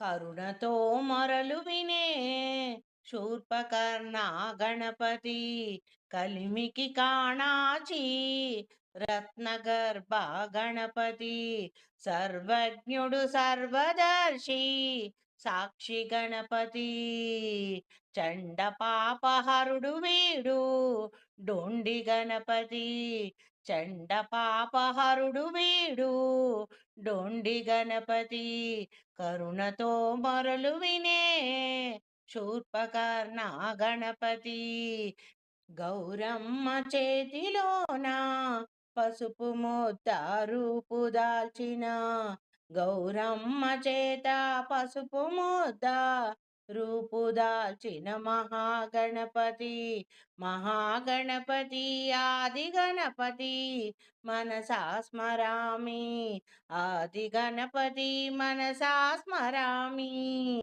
కరుణతో మొరలు వినే శూర్పకర్ణ గణపతి కలిమికి కాణాచి రత్నగర్భ గణపతి సర్వజ్ఞుడు సర్వదర్శి సాక్షి గణపతి చండ పాపహరుడు వీడు డొండి గణపతి చండ పాపహరుడు వీడు డొండి గణపతి కరుణతో మరలు వినే శూర్పకర్ణ గణపతి గౌరమ్మ చేతిలోన పసుపు మొత్త రూపు దాల్చిన గౌరమ్మ చేత పసుపు ముద్ద రూపుదాల్చిన మహాగణపతి మహాగణపతి ఆది గణపతి మనసా స్మరామి ఆది గణపతి మనసా స్మరామి.